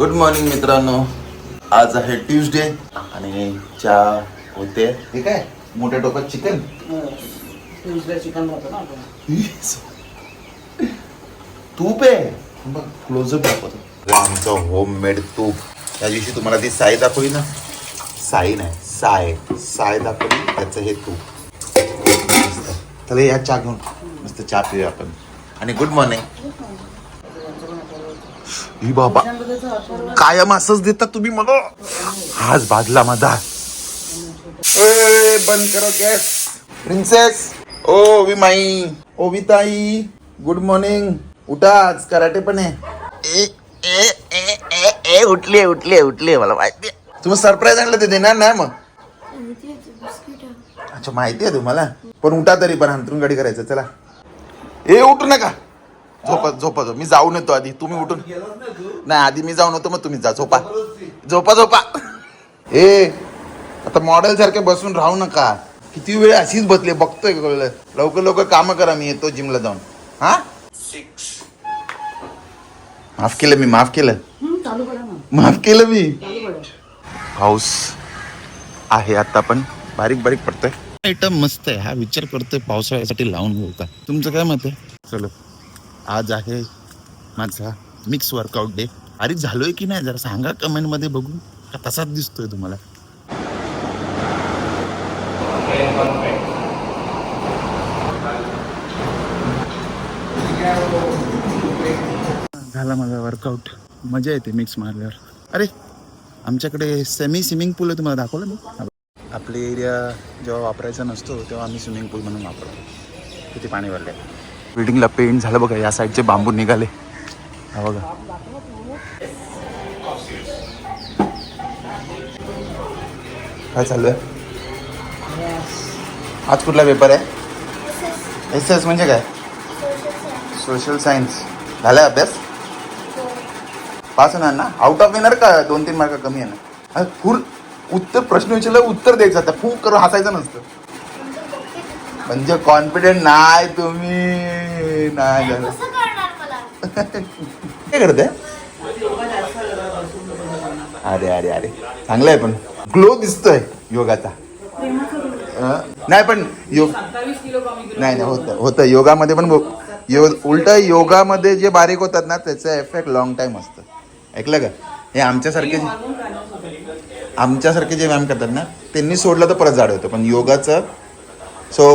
Good morning मित्रांनो. आज आहे ट्युजडे आणि चहा होते. हे काय मोठ्या टोपात चिकन ट्युजडे चिकन होतं ना आपण तूप आहे. बघ क्लोजअप दाखवतो. आमचं होममेड तूप. त्या दिवशी तुम्हाला ती साय दाखवली ना? साई नाही साय. साय दाखवली त्याचं हे तूप. मस्त. चला या चहा घेऊन. मस्त चहा पिऊया आपण. आणि गुड मॉर्निंग ही बाबा. कायम असंच देतात तुम्ही मला? हाच बाजला माझा. ए, बंद करो गॅस. प्रिन्सेस ओ विमाई ओ विताई गुड मॉर्निंग उठा आज कराटे पण आहे. ए, ए, ए, ए, ए, उठले उठले उठले मला माहिती तुम्ही सरप्राईज आणलं ते देणार नाही मग? अच्छा माहिती आहे तुम्हाला. पण उठा तरी पण अंतरून गाडी करायचं चला. ए उठू नका. झोपा झोपा झोप. मी जाऊन येतो आधी. तुम्ही उठून नाही आधी मी जाऊन येतो मग तुम्ही जा. झोपा. झोपा झोपा. ए आता मॉडेल सारखे बसून राहू नका. किती वेळ अशीच बसले बघतोय कळलं लवकर लवकर कामं करा मी येतो जिमला जाऊन. हा? माफ केलं मी माफ केलं. चालू करा ना. माफ केलं मी. चालू करा. पाऊस आहे आता पण. बारीक बारीक पडतोय. आयटम मस्त आहे. हा विचार करतोय पावसाळ्यासाठी लावून घेऊ का? तुमचं काय मत आहे? चलो. आज आहे माझा मिक्स वर्कआउट डे अरे झालोय की नाही? जरा सांगा कमेंटमध्ये बघून. का तसाच दिसतोय तुम्हाला? झाला माझा वर्कआउट मजा येते मिक्स मारल्यावर. अरे आमच्याकडे सेमी स्विमिंग पूल आहे तुम्हाला दाखवलं मी? आपले एरिया जेव्हा वापरायचा नसतो तेव्हा आम्ही स्विमिंग पूल म्हणून वापरतो. किती पाणी भरले बिल्डिंगला पेंट झालं बघा या साईडचे बांबू निघाले. हा बघा. काय चालू आहे? आज कुठला पेपर आहे? एस एस म्हणजे काय? सोशल सायन्स झालाय अभ्यास? पास होणार ना? आउट ऑफ येणार का? दोन तीन मार्क कमी येणार फुल उत्तर प्रश्न विचारलं उत्तर द्यायचं आता. फू करून हसायचं नसतं. म्हणजे कॉन्फिडेंट नाही तुम्ही. नाही झालं. कसं करणार मला? काय करते अरे अरे अरे. चांगलं आहे पण. ग्लो दिसतोय योगाचा. अं? नाही पण योग नाही नाही होतं होतं. योगामध्ये पण यो उलट योगामध्ये जे बारीक होतात ना त्याचा इफेक्ट लॉंग टाइम असतं. ऐकलं का? हे आमच्यासारखे आमच्यासारखे जे व्यायाम करतात ना त्यांनी सोडलं तर परत जाड होतं. पण योगाचं सो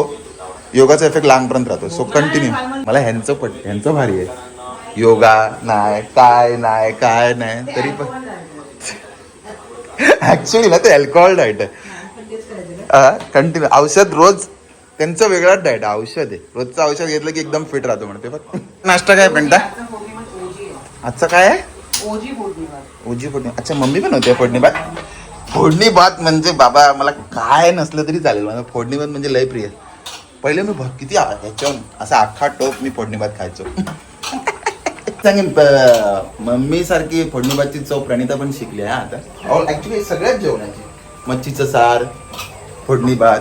योगाचा इफेक्ट लांबपर्यंत राहतो. सो कंटिन्यू मला ह्यांचं पट ह्यांचं भारी आहे. योगा नाही काय नाही काय नाही तरी पण. ऍक्च्युली ना ते अल्कोहोल डाएट आहे. कंटिन्यू औषध रोज त्यांचं वेगळाच डाएट आहे. औषध आहे. रोजचं औषध घेतलं की एकदम फिट राहतो म्हणते पण नाश्ता काय म्हणता आजचं काय आहे? ओजी फोडणी उजी फोडणी. अच्छा मम्मी पण होते फोडणी भात? फोडणी भात म्हणजे बाबा मला काय नसलं तरी चालेल. मला फोडणी भात म्हणजे लय प्रिय. पहिले मी किती ह्याच्यावर असा अख्खा टोप मी फोडणी भात खायचो. सांगेन मम्मी सारखी फोडणी भातची चव प्रणिता पण शिकली आहे आता. ऍक्च्युली सगळ्याच जेवणाची. मच्छीचं सार फोडणी भात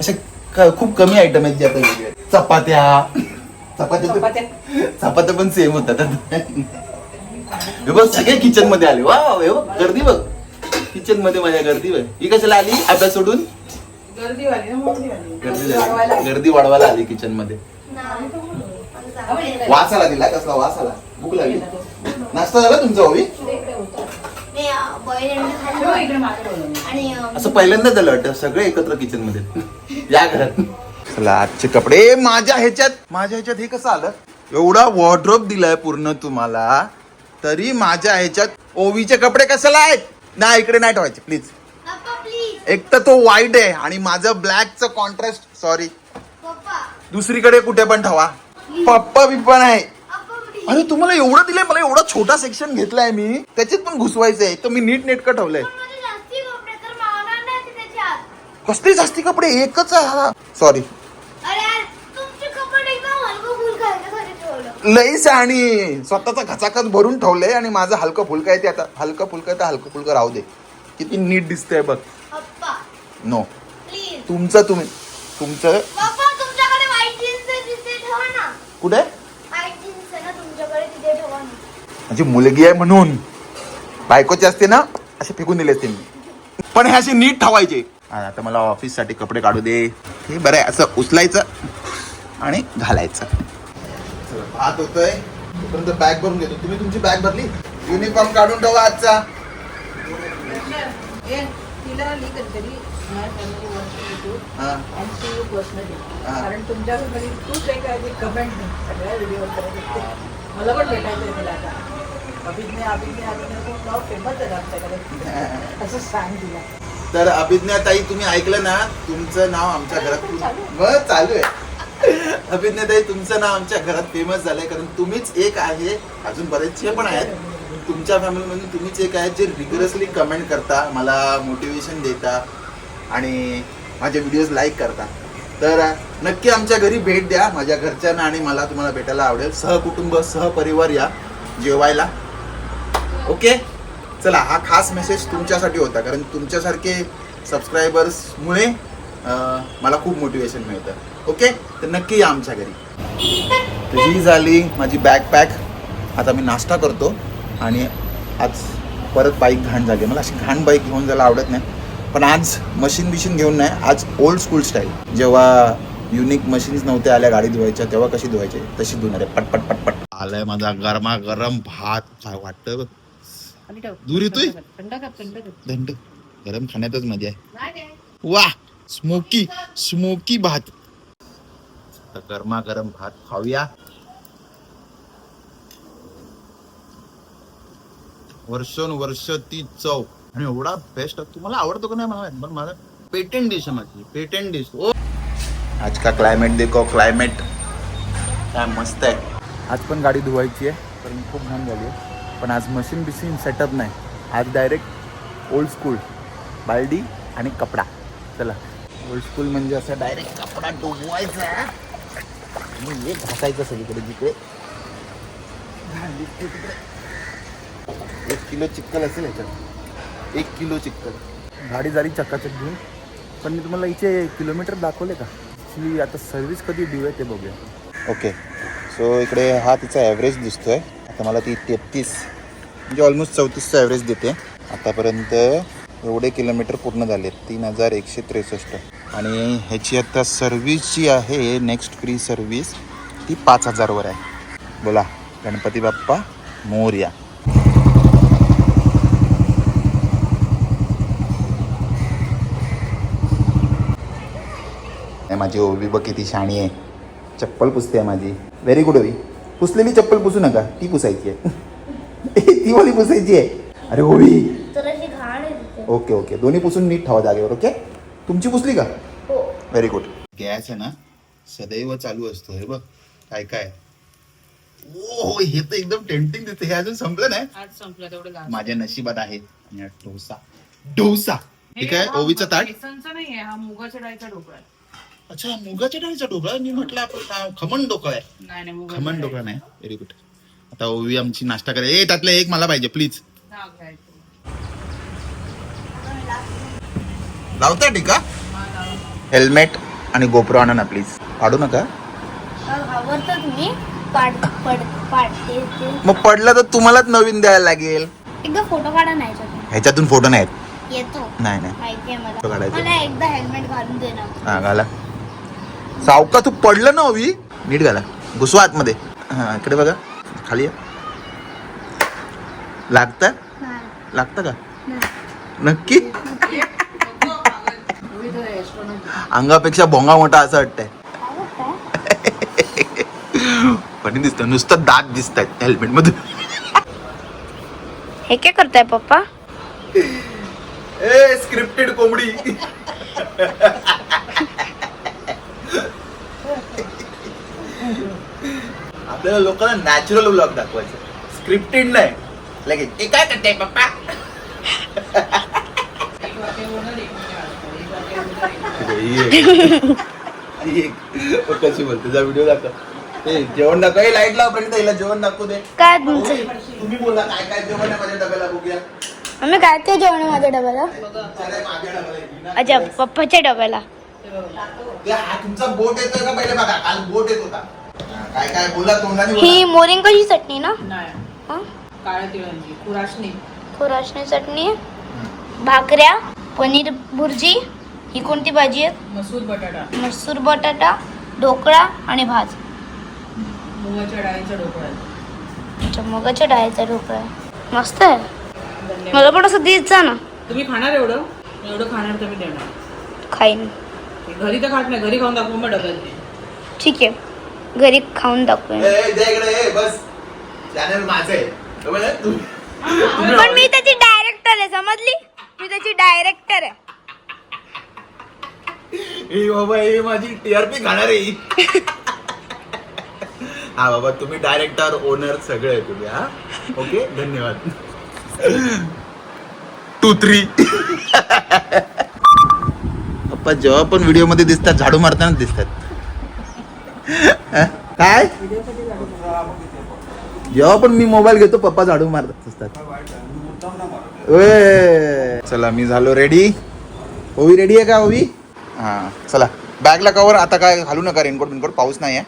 असे क- खूप कमी आयटम आहेत जे आता वेगळे. चपात्या. चपात्या चपात्या. पण सेम होतात बघ सगळे किचनमध्ये आले. वा हे गर्दी बघ. किचनमध्ये माझ्या गर्दी बघ. ही कशाला आली? अभ्यास सोडून? गर्दी वाली ना मोठी वाली गर्दी वाढवायला. झाली. गर्दी वाढवायला आली किचनमध्ये. वास आला तिला कसला वास आला भूक लागली. नाश्ता झाला तुमचा ओवी असं पहिल्यांदा झालं वाटतं सगळे एकत्र किचनमध्ये. या घरात. चला आजचे कपडे माझ्या ह्याच्यात. माझ्या ह्याच्यात हे कसं आलं? एवढा वॉर्ड्रोप दिलाय पूर्ण तुम्हाला तरी माझ्या ह्याच्यात ओवीचे कपडे कशाला आहेत? ना इकडे नाही ठेवायचे प्लीज एक तर तो व्हाईट आहे आणि माझं ब्लॅकचं कॉन्ट्रास्ट सॉरी पप्पा. दुसरीकडे कुठे पण ठेवा. पप्पा बिप्पा नाही पप्पा प्लीज अरे तुम्हाला एवढं दिलंय मला एवढा छोटा सेक्शन घेतलाय मी. त्याच्यात पण घुसवायचं आहे तर मी नीट नेटकं ठेवलंय. पण कसले जास्ती कपडे? एकच आहे सॉरी लईच आणि स्वतःचा खचाखच भरून ठेवलंय आणि माझं हलकं फुलकं आहे ते आता. हलकं फुलकं तर हलकं फुलकं राहू दे. किती नीट दिसतंय बघ. नो प्लीज तुमचं तुम्ही तुमचं? कुठे? माझी मुलगी आहे म्हणून. बायकोचे असते ना असे फेकून दिले असते मी. पण हे असे नीट ठेवायचे. आता मला ऑफिससाठी कपडे काढू दे. हे बरं आहे असं उचलायचं आणि घालायचं. भात होतोय. तोपर्यंत बॅग भरून घेतो. तुम्ही तुमची बॅग भरली? युनिफॉर्म काढून ठेवा आजचा. कारण कमेंट सगळ्या व्हिडिओ मला पण भेटायचं आहे तिला आता. अभिज्ञा अभिज्ञा अभिज्ञा खूप नाव फेमस आहे आमच्याकडे. असं सांग तिला. तर अभिज्ञा ताई तुम्ही ऐकलं ना तुमचं नाव आमच्या घरात मग चालू आहे. अभिज्ञा ताई तुमचं नाव आमच्या घरात फेमस झालंय कारण तुम्हीच एक आहे. अजून बरेचसे पण आहेत. तुमच्या फॅमिलीमधून तुम्हीच एक आहे जे रिग्युलसली कमेंट करता मला मोटिवेशन देता. आणि माझे व्हिडिओज लाईक करता. तर नक्की आमच्या घरी भेट द्या. माझ्या घरच्यांना आणि मला तुम्हाला भेटायला आवडेल. सहकुटुंब सहपरिवार या जेवायला. ओके चला हा खास मेसेज तुमच्यासाठी होता. कारण तुमच्यासारखे सबस्क्रायबर्समुळे मला खूप मोटिवेशन मिळतं. ओके तर नक्की या आमच्या घरी. तर ही झाली माझी बॅकपॅक आता मी नाश्ता करतो. आणि आज परत बाईक घाण झाली. मला अशी घाण बाईक घेऊन जायला आवडत नाही. पण आज मशीन बिशीन घेऊन नाही आज ओल्ड स्कूल स्टाईल जेव्हा युनिक मशीन्स नव्हत्या आल्या गाडी धुवायच्या तेव्हा कशी धुवायची? तशी धुणार. आहे पट पट पट पट. आलाय माझा गरमा गरम भात. काय वाटतं. दूर येतोय? थंड दंड गरम खाण्यातच मजा आहे. वा! स्मोकी स्मोकी भात. गरमा गरम भात खाऊया. वर्षोनवर्ष ती चव. आणि एवढा बेस्ट तुम्हाला आवडतो का नाही मला माहीत, पण मला पेटेंट डिश आहे माझी पेटेंट डिश ओ. आज का क्लायमेट देखो क्लायमेट काय मस्त आहे. आज पण गाडी धुवायची आहे पण खूप घाण झाली आहे. पण आज मशीन बिशीन सेटअप नाही. आज डायरेक्ट ओल्ड स्कूल बालडी आणि कपडा. चला. ओल्ड स्कूल म्हणजे असं डायरेक्ट कपडा डुबवायचा आणि हे घासायचं सगळीकडे जिकडे. एक किलो चिक्कल असेल ह्याच्यात एक किलो चिक्कल गाडी झाली चकाचक घेऊन. पण मी तुम्हाला इथे किलोमीटर दाखवले का? ॲक्च्युली आता सर्व्हिस कधी ड्यू आहे ते बघूया. ओके. सो इकडे हा तिचा ॲव्हरेज दिसतोय. आता मला ती तेहतीस म्हणजे ऑलमोस्ट चौतीसचं ॲव्हरेज देते. आतापर्यंत एवढे किलोमीटर पूर्ण झाले तीन हजार एकशे त्रेसष्ट. आणि ह्याची आता सर्व्हिस जी आहे नेक्स्ट फ्री सर्व्हिस ती पाच हजारवर आहे. बोला गणपती बाप्पा मोर्या. नाही, माझी ओवी बघ किती शाणी आहे. चप्पल पुसते आहे माझी. व्हेरी गुड ओवी. पुसलेली चप्पल पुसू नका. ती पुसायची आहे. ती वाली पुसायची आहे. अरे ओवी. तर अशी घाण आहे तिथे. Okay okay. दोन्ही पुसून नीट ठेवा जागेवर ओके? तुमची पुसली का? हो. व्हेरी गुड गॅस आहे ना सदैव चालू असतो. हे बघ काय काय? ओ हे तर एकदम टेम्पटिंग दिसते हे अजून संपलं नाही. माझ्या नशिबात आहे. हा डोसा. डोसा. ठीक आहे? हे हा ओवीचं ताट? नाहीये हा मुगाच्या डाळीचा ढोकळा आहे. अच्छा मुगाच्या डाळीचा ढोकळा? मी म्हटलं आपण नाव खमण ढोकळा आहे. नाही नाही मुगाच्या खमण. ढोकळा नाही व्हेरी गुड आता ओवी आमची नाश्ता करेल. ए त्यातलं एक मला पाहिजे प्लीज घ्यायचं. लावता टीका. हेल्मेट आणि गोप्रो आणा ना प्लीज पाडू नका. आवडतं तुम्ही? पाड पड पाडते ते मग पडलं तर तुम्हालाच नवीन द्यायला लागेल. एकदा फोटो काढा नाही याच्यातून. ह्याच्यातून फोटो नाही आहेत येतो. नाही नाही. माहितीये फोटो मला. काढायचे. मला एकदा हेल्मेट घालून दे ना हा घाला. सावका तू पडलं ना ओवी नीट घाला. घुसवा आतमध्ये. हा इकडे बघा. खाली या. लागतं? लागतं का. नक्की. अंगापेक्षा भोंगा मोठा असं वाटतंय? पण दिसतं नुसतं दात दिसत आहेत हेल्मेट मधून हे काय करताय पप्पा? ए स्क्रिप्टेड कोंबडी. आपल्याला लोकांना नॅचरल ब्लॉग दाखवायचं स्क्रिप्टेड नाही लगेच "ए, काय करते पप्पा. कशी बोलते जा व्हिडिओ दाखव ते जेवण दाखव ए लाइट लावपर्यंत हिला जेवण दाखवू दे काय तुमचं तुम्ही बोला काय काय जेवण आहे माझ्या डब्याला बघूया आम्ही काय ते जेवण आहे माझ्या डब्याला अरे, माझ्या डब्याला आहे. ना. अच्छा पप्पाच्या डब्याला हे. ते हा तुमचा बोट येतोय का पहिले बघा काल बोट येत होता हा, काय काय बोला तोंडाने ही मोरिंगाची चटणी ना? नाही. हं? काळ्या तिळांची. खुराशणी खुराशणी चटणी भाकऱ्या पनीर भुर्जी ही कोणती भाजी आहे? मसूर बटाटा. मसूर बटाटा ढोकळा आणि भात. मुगाच्या डाळीचा ढोकळा आहे. अच्छा मुगाच्या डाळीचा ढोकळा आहे. मस्त आहे. धन्यवाद. मला पण असं देत जा ना. तुम्ही खाणार एवढं? एवढं खाणार तर मी देणार. खाईन. घरी तर खात नाही घरी खाऊन दाखवू मग डब्यात ठीक आहे. घरी खाऊन दाखवेन तुम्ही पण मी त्याची डायरेक्टर आहे समजली? मी त्याची डायरेक्टर आहे. बाबा हे माझी टीआरपी खाणार. आहे हा बाबा तुम्ही डायरेक्टर ओनर सगळे आहे तुम्ही हा? ओके धन्यवाद. टू थ्री पप्पा जेव्हा पण व्हिडिओमध्ये दिसतात झाडू मारताना दिसतात. हा? काय? जेव्हा पण मी मोबाईल घेतो पप्पा झाडू मारत असतात. ओय. चला मी झालो रेडी ओवी रेडी आहे का ओवी? हा चला. बॅगला कवर आता काय घालू नका रेनकोट बिनकोट पाऊस नाही आहे.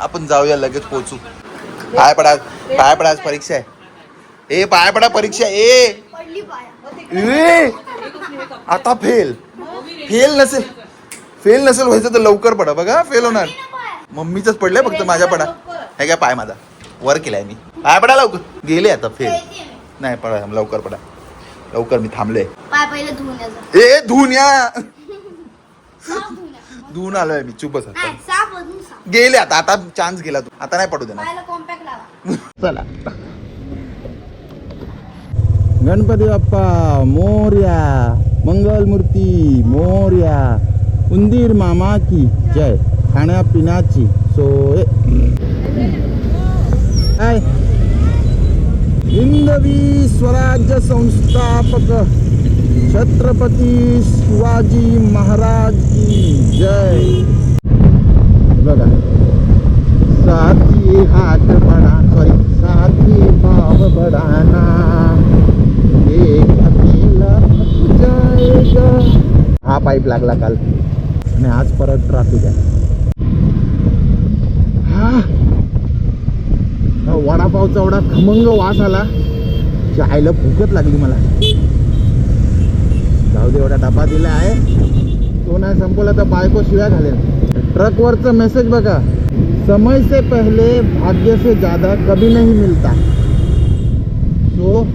आपण जाऊया लगेच पोचू पाय पडा पाय पडा आज परीक्षा आहे. ए पाय पडा परीक्षा ए. ए आता फेल फेल नसेल. फेल नसेल व्हायचं तर लवकर पडा बघा फेल होणार. मम्मीच पडलंय फक्त माझ्या पडा. हे काय पाय माझा. वर केलाय मी. पाय पडा लवकर. गेले आता फेल नाही पडा लवकर पडा. लवकर मी थांबले पाय पहिले धुवण्याचं ए धुन या. धुवून आलोय मी साफ गेले आता आता चान्स गेला तू. आता नाही पडू देणार. चला. गणपती बाप्पा मोर्या. मंगल मूर्ती मोर्या. उंदीर मामा की जय. खाण्यापिण्याची सोय. काय? हिंदवी स्वराज्य संस्थापक छत्रपती शिवाजी महाराज की जय. बघा. साथी हात बड़ा सॉरी साथी भाव बडाना एक अकेला जाएगा. हा पाईप लागला काल. आणि आज परत ट्राफिक आहे. वडापावचा एवढा खमंग वास आला. की आईला भूकच लागली मला. जाऊ दे एवढा डबा दिला आहे. तो नाही संपवला तर बायको शिव्या घालेल. ट्रकवरचं मेसेज बघा. समय से पहले भाग्य से ज्यादा कभी नहीं मिलता. सो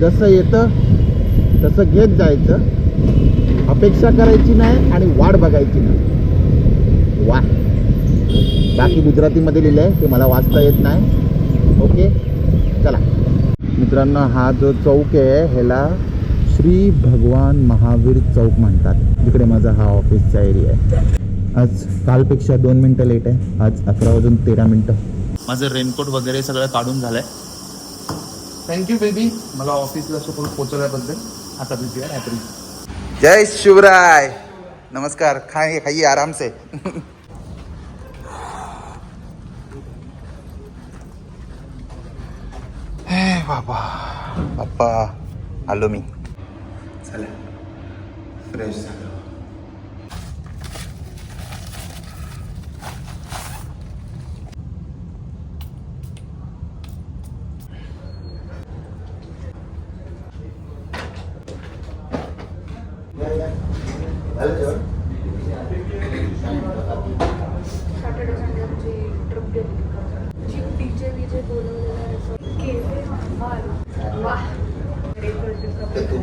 जसं येतं तसं घेत जायचं. अपेक्षा करायची नाही आणि वाट बघायची नाही. वा बाकी गुजरातीमध्ये लिहिलं आहे ते मला वाचता येत नाही. ओके? चला. मित्रांनो हा जो चौक आहे ह्याला श्री भगवान महावीर चौक म्हणतात. जिकडे माझा हा ऑफिसचा एरिया आहे. आज कालपेक्षा दोन मिनटं लेट आहे. आज अकरा वाजून तेरा मिनटं. माझं रेनकोट वगैरे सगळं काढून झालंय. थँक्यू बेबी मला ऑफिसला सुखरूप पोचवल्याबद्दल आता भेटूया. रात्री जय शिवराय. नमस्कार. खाइए खाइए आराम से हे बाबा बाप्पा आलो मी चला फ्रेश झालो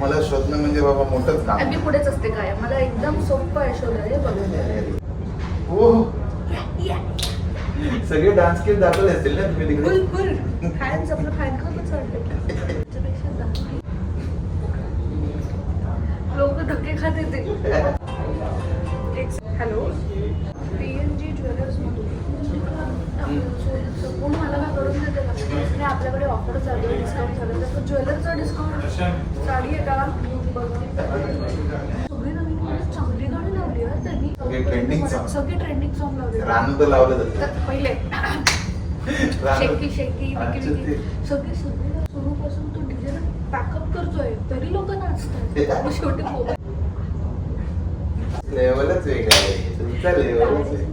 तुम्हाला शोधणं म्हणजे बाबा मोठंच काम मी पुढेच असते काय मला एकदम सोपं आहे शोधायला बघून. हो. सगळे डान्स स्किल दाखवले असतील ना तुम्ही तिकडे? आपल्याकडे ऑफर चालू आहे डिस्काउंट चालू आहे. तर ज्वेलरचा डिस्काउंट साडी आहे का? सगळी नवीन चांगली गाणी लावली आहे त्यांनी सगळे ट्रेंडिंग सॉन्ग लावले लावलं जातं पहिले. शेकी शेकी विकी विकी. सगळे सगळे सुरूपासून तो डीजे पॅकअप करतोय. तरी लोक नाचतात. शेवटी मोबाईल लेवलच वेगळं आहे. तुमचा लेवलच आहे.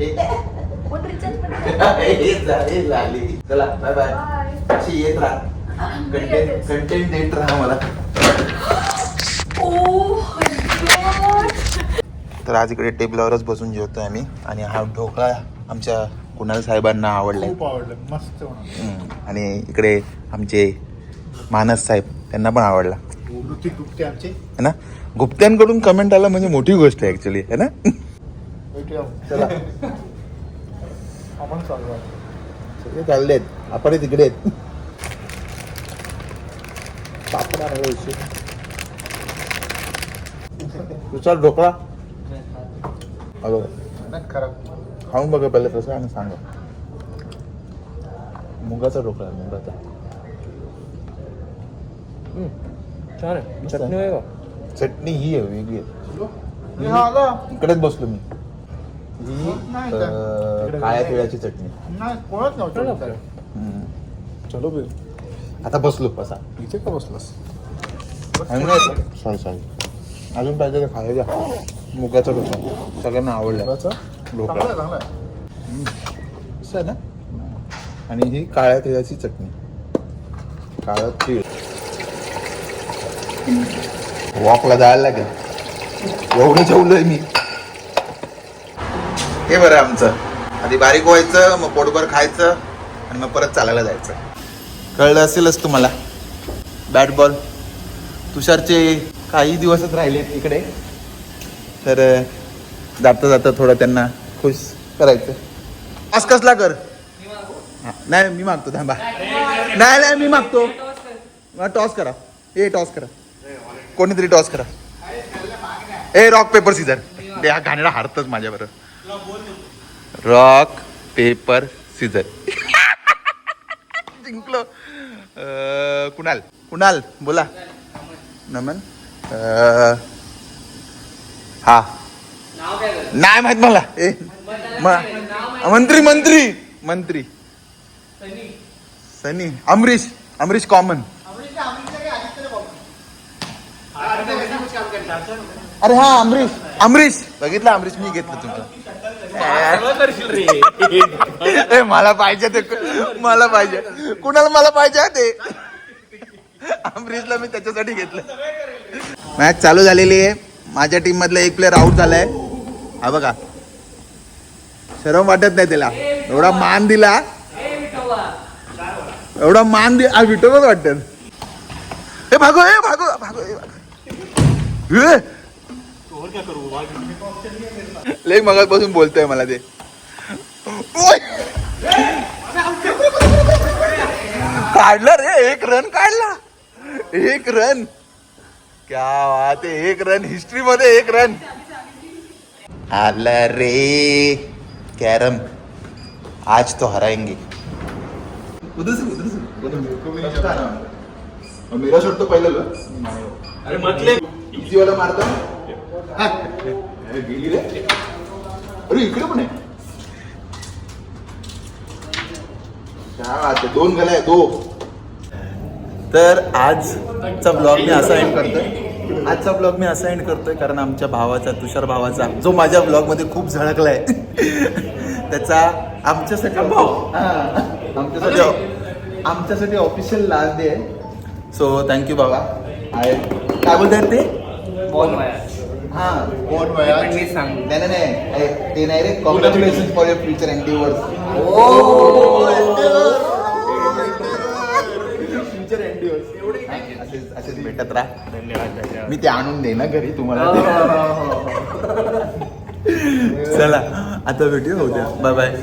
कोण रिचार्ज पण झाली झाली. चला बाय बाय अशी येत राहा. कंटेंट कंटेंट देत राहा मला. तर आज इकडे टेबलावरच बसून जेवतोय आम्ही. आणि हा ढोकळा आमच्या कुणाल साहेबांना आवडलाय. खूप आवडलं. मस्त हम्म. आणि इकडे आमचे मानस साहेब त्यांना पण आवडला. ऋतिक गुप्ते आमचे. है ना? गुप्त्यांकडून कमेंट आला म्हणजे मोठी गोष्ट आहे ऍक्च्युली है ना? भेटूया. चला. आपण चालू आहे. सगळे चालले आहेत. आपण तिकडे आहेत. पापड उशीर. तुझा ढोकळा? खराब. खाऊन बघा पहिले कसं आहे आणि सांगा. मुगाचा ढोकळा आहे, मुगाचा. छान आहे. चटणी आहे का चटणी ही आहे वेगळी आहे. इकडेच बसलो मी. ही नाही अं, का? काळ्या तिळाची चटणी. नाही चला नव्हतं आपलं. हम्म. चलो बे आता बसलो कसा इथे का बसलास? सॉरी सॉरी अजून पाहिजे का खायला द्या. मुगाचा ढोकळा सगळ्यांना आवडला. ढोकळा चांगला आहे, चांगला आहे. असं आहे ना? आणि ही काळ्या तिळाची चटणी. काळं तीळ. वॉकला जायला लागेल. एवढं जेवलोय मी. हे बरं आमचं. आधी बारीक व्हायचं मग पोटभर खायचं आणि मग परत चालायला जायचं. कळलं असेलच तुम्हाला? बॅट बॉल तुषारचे काही दिवसच राहिले इकडे. तर जाता जाता थोडं त्यांना खुश करायचं. आज कसला कर? नाही मी मागतो थांबा. नाही नाही मी मागतो. टॉस करा. ए टॉस करा. कोणीतरी टॉस करा. ए रॉक पेपर सीझर. हा गाण्याला हारतच माझ्या बरोबर रॉक पेपर सीझर जिंकलो. कुणाल? कुणाल बोला. नमन. हा. नाही माहीत मला. ए मंत्री मंत्री. मंत्री. सनी. अमरीश. अमरीश कॉमन. अरे हा अमरीश. अमरीश. बघितलं अमरीश मी घेतलं तुमचं. ए मला पाहिजे ते. मला पाहिजे. कुणाला मला पाहिजे ते? अमरीशला मी त्याच्यासाठी घेतलं. मॅच चालू झालेली आहे. माझ्या टीम मधला एक प्लेअर आउट झालाय. हा बघा. शरम वाटत नाही त्याला एवढा मान दिला. एवढा मान दि आ विटोबच वाटत. ए भागो ए भागो भागो ए भागो. ए! लय मगापासून बोलतोय मला ते! काढला रे एक रन काढला. एक रन क्या बात आहे एक रन हिस्ट्री मध्ये एक रन आला रे. कॅरम आज तो हराएंगे. उधर से उधर से। उधर मेरे शॉट तो पहले अरे मतलब इजी वाला मारता हा. गेली रे. अरे इकडे पण आहे. दोन गला आहे दो. तर आजचा ब्लॉग मी असा एंड करतोय. आजचा ब्लॉग मी असा एंड करतोय कारण आमच्या भावाचा तुषार भावाचा जो माझ्या ब्लॉगमध्ये खूप झळकलाय. त्याचा आमच्यासाठी हा, आमच्यासाठी आमच्यासाठी ऑफिशियल लास्ट डे आहे. सो थँक्यू बाबा आय काय बोलतायत ते? बॉल माया. हा कोण पण वया मी सांग नाही नाही, नाही ए, ते नाही रे congratulation for your future endeavours future endeavours असेच असेच भेटत राहा धन्यवाद धन्यवाद मी ते आणून दे ना घरी तुम्हाला ते. चला आता भेटूया उद्या बाय बाय